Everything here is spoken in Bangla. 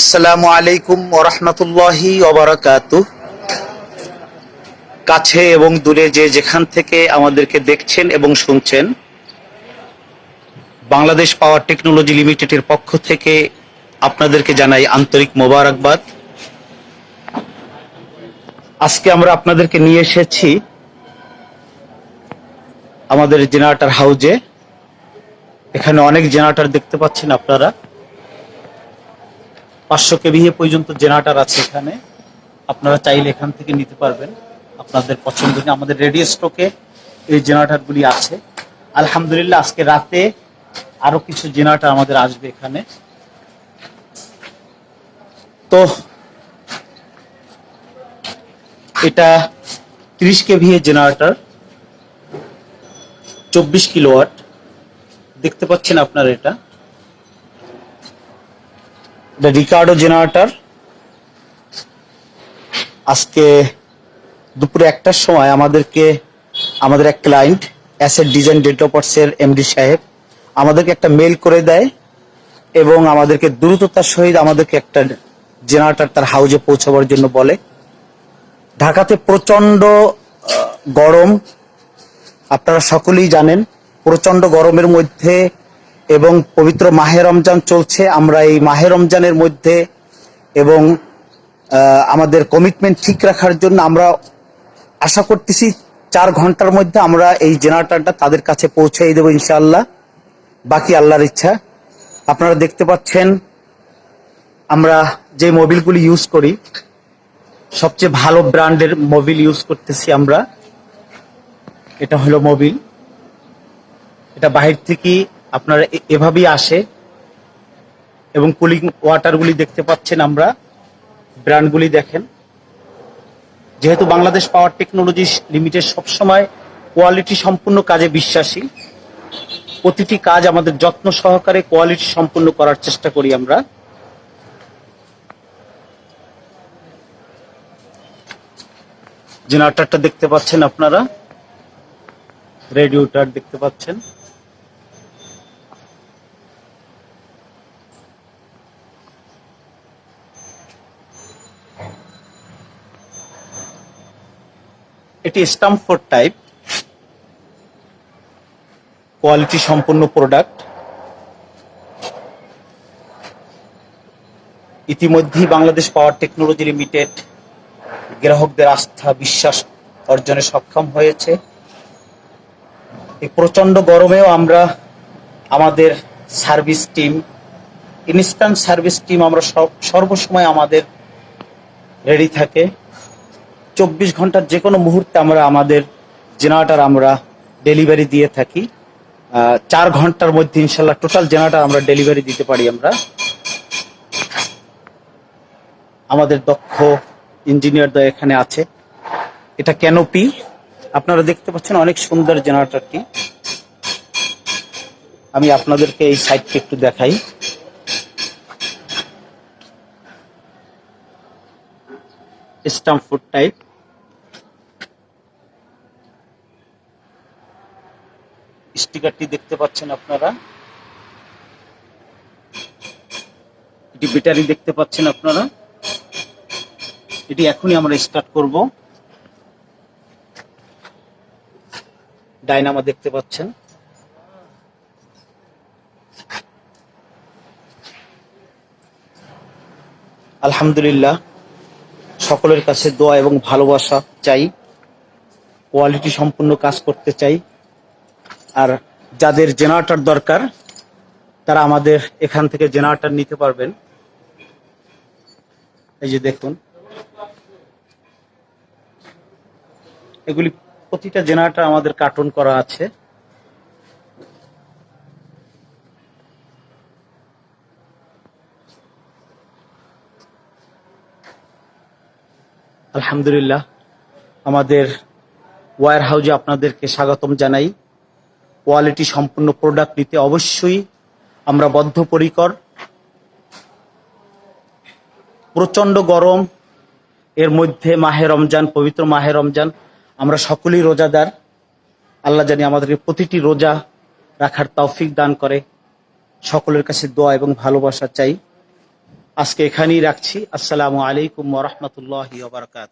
আসসালামু আলাইকুম ওরহমতুল্লাহি ওবরাকাতু কাছে এবং দূরে যে যেখান থেকে আমাদেরকে দেখছেন এবং শুনছেন, বাংলাদেশ পাওয়ার টেকনোলজি লিমিটেডের পক্ষ থেকে আপনাদেরকে জানাই আন্তরিক মোবারকবাদ। আজকে আমরা আপনাদেরকে নিয়ে এসেছি আমাদের জেনারেটর হাউজে। এখানে অনেক জেনারেটর দেখতে পাচ্ছেন আপনারা। পাঁচশো কেভিএ পর্যন্ত জেনারেটার আছে এখানে। আপনারা চাইলে এখান থেকে নিতে পারবেন। আপনাদের পছন্দনীয় আমাদের রেডিও স্টকে এই জেনারেটরগুলি আছে। আলহামদুলিল্লাহ, আজকে রাতে আরও কিছু জেনারেটর আমাদের আসবে এখানে। তো, এটা ত্রিশ কেভিএ জেনারেটার, চব্বিশ কিলোওয়াট। দেখতে পাচ্ছেন আপনারা এটা। এটা রিকার্ডো জেনারেটর আজকে দুপুরে একটার সময় আমাদেরকে, আমাদের এক ক্লায়েন্ট অ্যাসেট ডিজাইন ডেভেলপার্সের এমডি সাহেব, আমাদেরকে একটা মেল করে দেয় এবং আমাদেরকে দ্রুততার সহিত আমাদেরকে একটা জেনারেটর তার হাউজে পৌঁছাবার জন্য বলে। ঢাকাতে প্রচণ্ড গরম। আপনারা সকলেই জানেন প্রচণ্ড গরমের মধ্যে এবং পবিত্র মাহে রমজান চলছে, আমরা এই মাহে রমজানের মধ্যে এবং আমাদের কমিটমেন্ট ঠিক রাখার জন্য আমরা আশা করতেছি চার ঘণ্টার মধ্যে আমরা এই জেনারেটারটা তাদের কাছে পৌঁছে দেবো ইনশাআল্লাহ। বাকি আল্লাহর ইচ্ছা। আপনারা দেখতে পাচ্ছেন, আমরা যে মোবিলগুলি ইউজ করি, সবচেয়ে ভালো ব্র্যান্ডের মোবিল ইউজ করতেছি আমরা। এটা হলো মোবিল এটা বাহির থেকে আপনারা এভাবেই আসে। এবং কুলিং ওয়াটারগুলি দেখতে পাচ্ছেন আমরা। ব্র্যান্ডগুলি দেখেন। যেহেতু বাংলাদেশ পাওয়ার টেকনোলজি লিমিটেড সবসময় কোয়ালিটি সম্পূর্ণ কাজে বিশ্বাসী, প্রতিটি কাজ আমাদের যত্ন সহকারে কোয়ালিটি সম্পূর্ণ করার চেষ্টা করি আমরা। জেনারেটরটা দেখতে পাচ্ছেন আপনারা। রেডিওটার দেখতে পাচ্ছেন। এটি স্টাম্পফোর্ড টাইপ কোয়ালিটি সম্পন্ন প্রোডাক্ট ইতিমধ্যেই বাংলাদেশ পাওয়ার টেকনোলজি লিমিটেড গ্রাহকদের আস্থা, বিশ্বাস অর্জনে সক্ষম হয়েছে। এই প্রচণ্ড গরমেও আমরা আমাদের service team instant service team আমরা সব- সর্বসময় আমাদের রেডি থাকে। চব্বিশ ঘণ্টার যে কোনো মুহূর্তে আমরা আমাদের জেনারেটার আমরা ডেলিভারি দিয়ে থাকি। চার ঘণ্টার মধ্যে ইনশাল্লাহ টোটাল জেনারেটার আমরা ডেলিভারি দিতে পারি আমরা। আমাদের দক্ষ ইঞ্জিনিয়ার দা এখানে আছে। এটা ক্যানোপি আপনারা দেখতে পাচ্ছেন অনেক সুন্দর জেনারেটরটি আমি আপনাদেরকে এই সাইডটি একটু দেখাই। স্টাম্প ফুড টাইপ স্টিকারটি দেখতে পাচ্ছেন আপনারা। এটি ব্যাটারি দেখতে পাচ্ছেন আপনারা। এটি এখনই আমরা স্টার্ট করব। ডাইনামা দেখতে পাচ্ছেন। আলহামদুলিল্লাহ, সকলের কাছে দোয়া এবং ভালোবাসা চাই। কোয়ালিটি সম্পূর্ণ কাজ করতে চাই। আর যাদের জেনারেটর দরকার, তারা আমাদের এখান থেকে জেনারেটর নিতে পারবেন। এই যে দেখুন। এগুলি প্রতিটা জেনারেটর আমাদের কার্টুন করা আছে। আলহামদুলিল্লাহ, আমাদের ওয়ার হাউজে আপনাদেরকে স্বাগতম জানাই। কোয়ালিটি সম্পূর্ণ প্রোডাক্ট নিতে অবশ্যই আমরা বদ্ধপরিকর। প্রচণ্ড গরম, এর মধ্যে মাহে রমজান, পবিত্র মাহে রমজান, আমরা সকলেই রোজাদার। আল্লাহ জানি আমাদেরকে প্রতিটি রোজা রাখার তৌফিক দান করে। সকলের কাছে দোয়া এবং ভালোবাসা চাই। আজকে এখানেই রাখছি। আসসালামু আলাইকুম ওরহমতুল্লাহ বারকাত